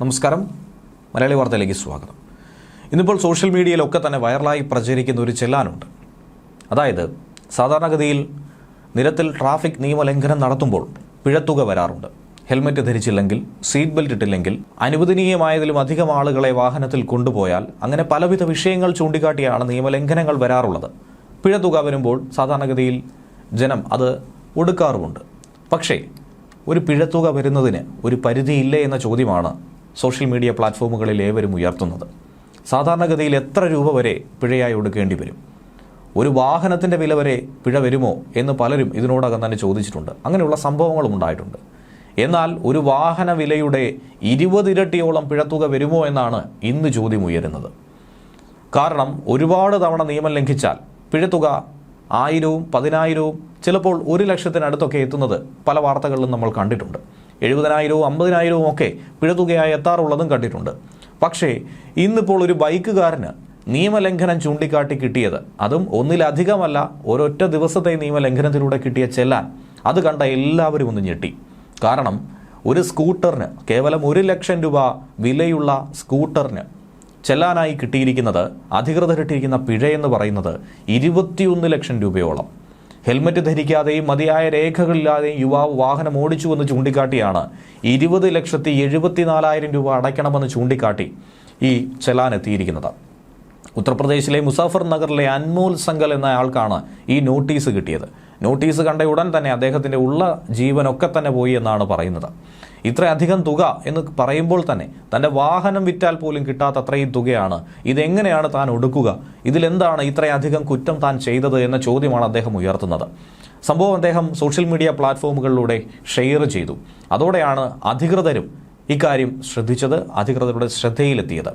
നമസ്കാരം. മലയാളി വാർത്തയിലേക്ക് സ്വാഗതം. ഇന്നിപ്പോൾ സോഷ്യൽ മീഡിയയിലൊക്കെ തന്നെ വൈറലായി പ്രചരിക്കുന്ന ഒരു ചെല്ലാനുണ്ട്. അതായത് സാധാരണഗതിയിൽ നിരത്തിൽ ട്രാഫിക് നിയമലംഘനം നടത്തുമ്പോൾ പിഴത്തുക വരാറുണ്ട്. ഹെൽമറ്റ് ധരിച്ചില്ലെങ്കിൽ സീറ്റ് ബെൽറ്റ് ഇട്ടില്ലെങ്കിൽ അനുവദനീയമായതിലും അധികം ആളുകളെ വാഹനത്തിൽ കൊണ്ടുപോയാൽ അങ്ങനെ പലവിധ വിഷയങ്ങൾ ചൂണ്ടിക്കാട്ടിയാണ് നിയമലംഘനങ്ങൾ വരാറുള്ളത്. പിഴത്തുക വരുമ്പോൾ സാധാരണഗതിയിൽ ജനം അത് ഒടുക്കാറുമുണ്ട്. പക്ഷേ ഒരു പിഴത്തുക വരുന്നതിന് ഒരു പരിധിയില്ലേ എന്ന ചോദ്യമാണ് സോഷ്യൽ മീഡിയ പ്ലാറ്റ്ഫോമുകളിൽ ഏവരും ഉയർത്തുന്നത്. സാധാരണഗതിയിൽ എത്ര രൂപ വരെ പിഴയായി ഒടുക്കേണ്ടി വരും? ഒരു വാഹനത്തിന്റെ വില വരെ പിഴ വരുമോ എന്ന് പലരും ഇതിനോടകം തന്നെ ചോദിച്ചിട്ടുണ്ട്. അങ്ങനെയുള്ള സംഭവങ്ങളും ഉണ്ടായിട്ടുണ്ട്. എന്നാൽ ഒരു വാഹന വിലയുടെ ഇരുപതിരട്ടിയോളം പിഴത്തുക വരുമോ എന്നാണ് ഇന്ന് ചോദ്യം ഉയരുന്നത്. കാരണം ഒരുപാട് തവണ നിയമം ലംഘിച്ചാൽ പിഴത്തുക ആയിരവും പതിനായിരവും ചിലപ്പോൾ ഒരു ലക്ഷത്തിനടുത്തൊക്കെ എത്തുന്നത് പല വാർത്തകളിലും നമ്മൾ കണ്ടിട്ടുണ്ട്. എഴുപതിനായിരവും അമ്പതിനായിരവും ഒക്കെ പിഴത്തുകയായി എത്താറുള്ളതും കണ്ടിട്ടുണ്ട്. പക്ഷേ ഇന്നിപ്പോൾ ഒരു ബൈക്കുകാരന് നിയമലംഘനം ചൂണ്ടിക്കാട്ടി കിട്ടിയത് അതും ഒന്നിലധികമല്ല ഒരൊറ്റ ദിവസത്തെ നിയമലംഘനത്തിലൂടെ കിട്ടിയ ചെല്ലാൻ. അത് കണ്ട എല്ലാവരും ഒന്ന് ഞെട്ടി. കാരണം ഒരു സ്കൂട്ടറിന് കേവലം ഒരു ലക്ഷം രൂപ വിലയുള്ള സ്കൂട്ടറിന് ചെല്ലാനായി കിട്ടിയിരിക്കുന്നത് അധികൃതരിട്ടിരിക്കുന്ന പിഴയെന്ന് പറയുന്നത് ഇരുപത്തിയൊന്ന് ലക്ഷം രൂപയോളം. ഹെൽമറ്റ് ധരിക്കാതെയും മതിയായ രേഖകളില്ലാതെയും യുവാവ് വാഹനം ഓടിച്ചുവെന്ന് ചൂണ്ടിക്കാട്ടിയാണ് ഇരുപത് ലക്ഷത്തി എഴുപത്തിനാലായിരം രൂപ അടയ്ക്കണമെന്ന് ചൂണ്ടിക്കാട്ടി ഈ ചെലാൻ എത്തിയിരിക്കുന്നത്. ഉത്തർപ്രദേശിലെ മുസാഫർ നഗറിലെ അൻമോൽ സംഗൽ എന്ന ആൾക്കാണ് ഈ നോട്ടീസ് കിട്ടിയത്. നോട്ടീസ് കണ്ട ഉടൻ തന്നെ അദ്ദേഹത്തിന്റെ ഉള്ള ജീവനൊക്കെ തന്നെ പോയി എന്നാണ് പറയുന്നത്. ഇത്രയധികം തുക എന്ന് പറയുമ്പോൾ തന്നെ തന്റെ വാഹനം വിറ്റാൽ പോലും കിട്ടാത്ത അത്രയും തുകയാണ്. ഇതെങ്ങനെയാണ് താൻ ഒടുക്കുക? ഇതിലെന്താണ് ഇത്രയധികം കുറ്റം താൻ ചെയ്തത് എന്ന ചോദ്യമാണ് അദ്ദേഹം ഉയർത്തുന്നത്. സംഭവം അദ്ദേഹം സോഷ്യൽ മീഡിയ പ്ലാറ്റ്ഫോമുകളിലൂടെ ഷെയർ ചെയ്തു. അതോടെയാണ് അധികൃതരും ഇക്കാര്യം ശ്രദ്ധിച്ചത് അധികൃതരുടെ ശ്രദ്ധയിലെത്തിയത്.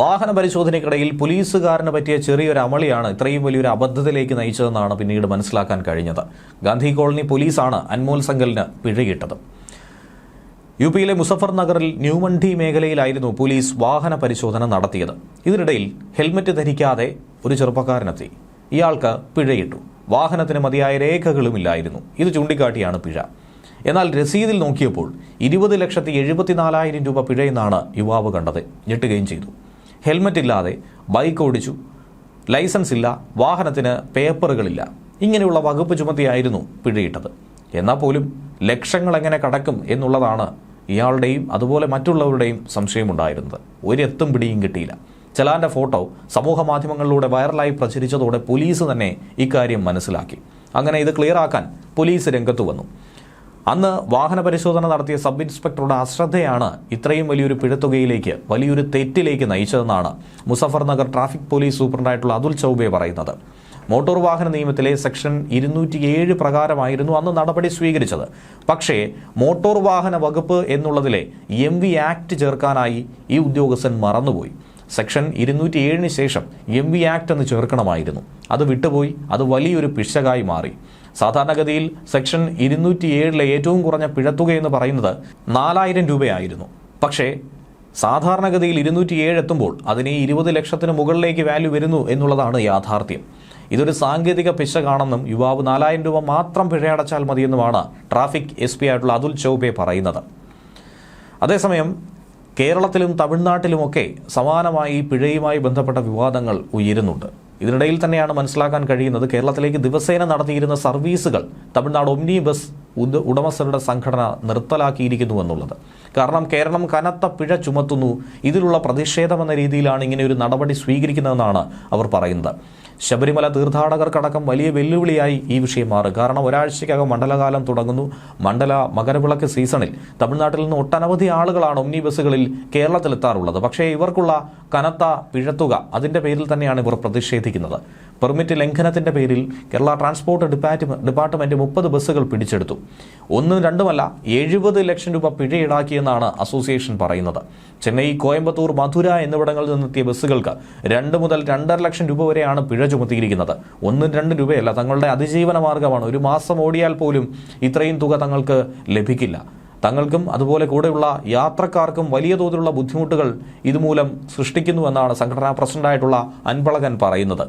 വാഹന പരിശോധനയ്ക്കിടയിൽ പോലീസുകാരന് പറ്റിയ ചെറിയൊരു അമളിയാണ് ഇത്രയും വലിയൊരു അബദ്ധത്തിലേക്ക് നയിച്ചതെന്നാണ് പിന്നീട് മനസ്സിലാക്കാൻ കഴിഞ്ഞത്. ഗാന്ധി കോളനി പോലീസാണ് അൻമോൽ സംഘലിന് പിഴയിട്ടത്. യു പിയിലെ മുസഫർ നഗറിൽ ന്യൂമണ്ഡി മേഖലയിലായിരുന്നു പോലീസ് വാഹന പരിശോധന നടത്തിയത്. ഇതിനിടയിൽ ഹെൽമറ്റ് ധരിക്കാതെ ഒരു ചെറുപ്പക്കാരനെത്തി. ഇയാൾക്ക് പിഴയിട്ടു. വാഹനത്തിന് മതിയായ രേഖകളുമില്ലായിരുന്നു. ഇത് ചൂണ്ടിക്കാട്ടിയാണ് പിഴ. എന്നാൽ രസീതിൽ നോക്കിയപ്പോൾ ഇരുപത് ലക്ഷത്തി എഴുപത്തിനാലായിരം രൂപ പിഴയെന്നാണ് യുവാവ് കണ്ടത്. ഞെട്ടുകയും ചെയ്തു. ഹെൽമറ്റ് ഇല്ലാതെ ബൈക്ക് ഓടിച്ചു. ലൈസൻസ് ഇല്ല വാഹനത്തിന് പേപ്പറുകളില്ല. ഇങ്ങനെയുള്ള വകുപ്പ് ചുമത്തിയായിരുന്നു പിഴയിട്ടത്. എന്നാൽ പോലും ലക്ഷങ്ങൾ എങ്ങനെ കടക്കും എന്നുള്ളതാണ് ഇയാളുടെയും അതുപോലെ മറ്റുള്ളവരുടെയും സംശയമുണ്ടായിരുന്നത്. ഒരെത്തും പിടിയും കിട്ടിയില്ല. ചലാന്റെ ഫോട്ടോ സമൂഹ മാധ്യമങ്ങളിലൂടെ വൈറലായി പ്രചരിച്ചതോടെ പോലീസ് തന്നെ ഇക്കാര്യം മനസ്സിലാക്കി. അങ്ങനെ ഇത് ക്ലിയർ ആക്കാൻ പോലീസ് രംഗത്ത് വന്നു. അന്ന് വാഹന പരിശോധന നടത്തിയ സബ് ഇൻസ്പെക്ടറുടെ അശ്രദ്ധയാണ് ഇത്രയും വലിയൊരു പിഴത്തുകയിലേക്ക് വലിയൊരു തെറ്റിലേക്ക് നയിച്ചതെന്നാണ് മുസഫർ നഗർ ട്രാഫിക് പോലീസ് സൂപ്രണ്ടായിട്ടുള്ള അതുൽ ചൌബെ പറയുന്നത്. മോട്ടോർ വാഹന നിയമത്തിലെ സെക്ഷൻ ഇരുന്നൂറ്റി ഏഴ് പ്രകാരമായിരുന്നു അന്ന് നടപടി സ്വീകരിച്ചത്. പക്ഷേ മോട്ടോർ വാഹന വകുപ്പ് എന്നുള്ളതിലെ എം വി ആക്ട് ചേർക്കാനായി ഈ ഉദ്യോഗസ്ഥൻ മറന്നുപോയി. സെക്ഷൻ ഇരുന്നൂറ്റി ഏഴിന് ശേഷം എം വി ആക്ട് എന്ന് ചേർക്കണമായിരുന്നു. അത് വിട്ടുപോയി അത് വലിയൊരു പിശകായി മാറി. സാധാരണഗതിയിൽ സെക്ഷൻ ഇരുന്നൂറ്റി ഏഴിലെ ഏറ്റവും കുറഞ്ഞ പിഴത്തുക എന്ന് പറയുന്നത് നാലായിരം രൂപയായിരുന്നു. പക്ഷേ സാധാരണഗതിയിൽ ഇരുന്നൂറ്റി ഏഴ് എത്തുമ്പോൾ അതിനെ ഇരുപത് ലക്ഷത്തിന് മുകളിലേക്ക് വാല്യൂ വരുന്നു എന്നുള്ളതാണ് യാഥാർത്ഥ്യം. ഇതൊരു സാങ്കേതിക പിശകാണെന്നും യുവാവ് നാലായിരം രൂപ മാത്രം പിഴയടച്ചാൽ മതിയെന്നുമാണ് ട്രാഫിക് എസ് പി ആയിട്ടുള്ള അതുൽ ചൗബെ പറയുന്നത്. അതേസമയം കേരളത്തിലും തമിഴ്നാട്ടിലുമൊക്കെ സമാനമായി പിഴയുമായി ബന്ധപ്പെട്ട വിവാദങ്ങൾ ഉയരുന്നുണ്ട്. ഇതിനിടയിൽ തന്നെയാണ് മനസ്സിലാക്കാൻ കഴിയുന്നത് കേരളത്തിലേക്ക് ദിവസേന നടത്തിയിരുന്ന സർവീസുകൾ. തമിഴ്നാട് ഒമ്നി ബസ് ഉടമസ്ഥരുടെ സംഘടന നിർത്തലാക്കിയിരിക്കുന്നു എന്നുള്ളത്. കാരണം കേരളം കനത്ത പിഴ ചുമത്തുന്നു. ഇതിലുള്ള പ്രതിഷേധമെന്ന രീതിയിലാണ് ഇങ്ങനെ ഒരു നടപടി സ്വീകരിക്കുന്നതെന്നാണ് അവർ പറയുന്നത്. ശബരിമല തീർത്ഥാടകർക്കടക്കം വലിയ വെല്ലുവിളിയായി ഈ വിഷയം മാറും. കാരണം ഒരാഴ്ചയ്ക്കകം മണ്ഡലകാലം തുടങ്ങുന്നു. മണ്ഡല മകരവിളക്ക് സീസണിൽ തമിഴ്നാട്ടിൽ നിന്ന് ഒട്ടനവധി ആളുകളാണ് ഒമ്നി ബസ്സുകളിൽ കേരളത്തിലെത്താറുള്ളത്. പക്ഷേ ഇവർക്കുള്ള കനത്ത പിഴത്തുക അതിന്റെ പേരിൽ തന്നെയാണ് ഇവർ പ്രതിഷേധിക്കുന്നത്. പെർമിറ്റ് ലംഘനത്തിന്റെ പേരിൽ കേരള ട്രാൻസ്പോർട്ട് ഡിപ്പാർട്ട്മെന്റ് ഡിപ്പാർട്ട്മെന്റ് മുപ്പത് ബസ്സുകൾ പിടിച്ചെടുത്തു. ഒന്നും രണ്ടുമല്ല എഴുപത് ലക്ഷം രൂപ പിഴ ഈടാക്കിയെന്നാണ് അസോസിയേഷൻ പറയുന്നത്. ചെന്നൈ കോയമ്പത്തൂർ മധുര എന്നിവിടങ്ങളിൽ നിന്നെത്തിയ ബസ്സുകൾക്ക് രണ്ട് മുതൽ രണ്ടര ലക്ഷം രൂപ വരെയാണ് പിഴ ചുമത്തിയിരിക്കുന്നത്. ഒന്നും രണ്ടും രൂപയല്ല തങ്ങളുടെ അതിജീവന മാർഗമാണ് ഒരു മാസം ഓടിയാൽ പോലും ഇത്രയും തുക തങ്ങൾക്ക് ലഭിക്കില്ല. തങ്ങൾക്കും അതുപോലെ കൂടെയുള്ള യാത്രക്കാർക്കും വലിയ തോതിലുള്ള ബുദ്ധിമുട്ടുകൾ ഇതുമൂലം സൃഷ്ടിക്കുന്നുവെന്നാണ് സംഘടനാ പ്രസിഡന്റായിട്ടുള്ള അൻപളകൻ പറയുന്നത്.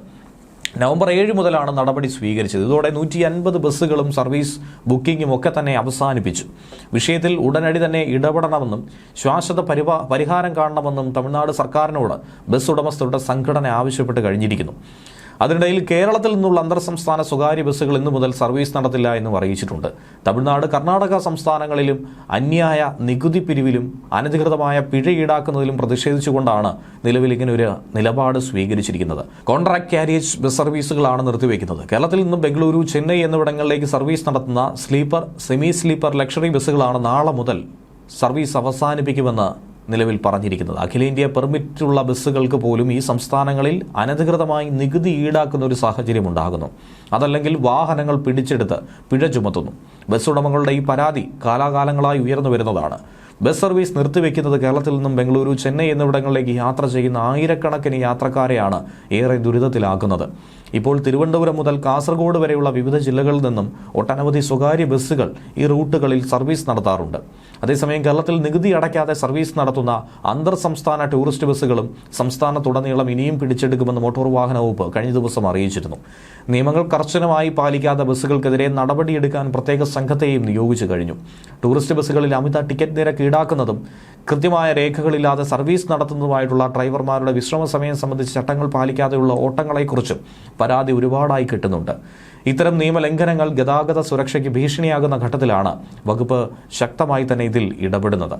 നവംബർ ഏഴ് മുതലാണ് നടപടി സ്വീകരിച്ചത്. ഇതോടെ നൂറ്റി അൻപത് ബസ്സുകളും സർവീസ് ബുക്കിംഗും ഒക്കെ തന്നെ അവസാനിപ്പിച്ചു. വിഷയത്തിൽ ഉടനടി തന്നെ ഇടപെടണമെന്നും ശാശ്വത പരിപാ പരിഹാരം കാണണമെന്നും തമിഴ്നാട് സർക്കാരിനോട് ബസ് ഉടമസ്ഥരുടെ സംഘടന ആവശ്യപ്പെട്ട് കഴിഞ്ഞിരിക്കുന്നു. അതിനിടയിൽ കേരളത്തിൽ നിന്നുള്ള അന്തർ സംസ്ഥാന സ്വകാര്യ ബസ്സുകൾ ഇന്നു മുതൽ സർവീസ് നടത്തില്ല എന്നും അറിയിച്ചിട്ടുണ്ട്. തമിഴ്നാട് കർണാടക സംസ്ഥാനങ്ങളിലും അന്യായ നികുതി പിരിവിലും അനധികൃതമായ പിഴ ഈടാക്കുന്നതിലും പ്രതിഷേധിച്ചുകൊണ്ടാണ് നിലവിൽ ഇങ്ങനെ ഒരു നിലപാട് സ്വീകരിച്ചിരിക്കുന്നത്. കോൺട്രാക്ട് കാരിയേജ് ബസ് സർവീസുകളാണ് നിർത്തിവെക്കുന്നത്. കേരളത്തിൽ നിന്നും ബംഗളൂരു ചെന്നൈ എന്നിവിടങ്ങളിലേക്ക് സർവീസ് നടത്തുന്ന സ്ലീപ്പർ സെമി സ്ലീപ്പർ ലക്ഷറി ബസ്സുകളാണ് നാളെ മുതൽ സർവീസ് അവസാനിപ്പിക്കുമെന്ന് നിലവിൽ പറഞ്ഞിരിക്കുന്നത്. അഖിലേന്ത്യാ പെർമിറ്റുള്ള ബസ്സുകൾക്ക് പോലും ഈ സംസ്ഥാനങ്ങളിൽ അനധികൃതമായി നികുതി ഈടാക്കുന്ന ഒരു സാഹചര്യം ഉണ്ടാകുന്നു. അതല്ലെങ്കിൽ വാഹനങ്ങൾ പിടിച്ചെടുത്ത് പിഴ ചുമത്തുന്നു. ബസ് ഉടമകളുടെ ഈ പരാതി കാലാകാലങ്ങളായി ഉയർന്നു വരുന്നതാണ്. ബസ് സർവീസ് നിർത്തിവെക്കുന്നത് കേരളത്തിൽ നിന്നും ബംഗളൂരു ചെന്നൈ എന്നിവിടങ്ങളിലേക്ക് യാത്ര ചെയ്യുന്ന ആയിരക്കണക്കിന് യാത്രക്കാരെയാണ് ഏറെ ദുരിതത്തിലാക്കുന്നത്. ഇപ്പോൾ തിരുവനന്തപുരം മുതൽ കാസർഗോഡ് വരെയുള്ള വിവിധ ജില്ലകളിൽ നിന്നും ഒട്ടനവധി സ്വകാര്യ ബസ്സുകൾ ഈ റൂട്ടുകളിൽ സർവീസ് നടത്താറുണ്ട്. അതേസമയം കേരളത്തിൽ നികുതി അടയ്ക്കാതെ സർവീസ് നടത്തുന്ന അന്തർ സംസ്ഥാന ടൂറിസ്റ്റ് ബസ്സുകളും സംസ്ഥാനത്തുടനീളം ഇനിയും പിടിച്ചെടുക്കുമെന്ന് മോട്ടോർ വാഹന വകുപ്പ് കഴിഞ്ഞ ദിവസം അറിയിച്ചിരുന്നു. നിയമങ്ങൾ കർശനമായി പാലിക്കാത്ത ബസ്സുകൾക്കെതിരെ നടപടിയെടുക്കാൻ പ്രത്യേക സംഘത്തെയും നിയോഗിച്ചു കഴിഞ്ഞു. ടൂറിസ്റ്റ് ബസ്സുകളിൽ അമിത ടിക്കറ്റ് നിരക്ക് ഈടാക്കുന്നതും കൃത്യമായ രേഖകളില്ലാതെ സർവീസ് നടത്തുന്നതുമായിട്ടുള്ള ഡ്രൈവർമാരുടെ വിശ്രമ സമയം സംബന്ധിച്ച് ചട്ടങ്ങൾ പാലിക്കാതെയുള്ള ഓട്ടങ്ങളെക്കുറിച്ചും പരാതി ഒരുപാടായി കിട്ടുന്നുണ്ട്. ഇത്തരം നിയമലംഘനങ്ങൾ ഗതാഗത സുരക്ഷയ്ക്ക് ഭീഷണിയാകുന്ന ഘട്ടത്തിലാണ് വകുപ്പ് ശക്തമായി തന്നെ ഇതിൽ ഇടപെടുന്നത്.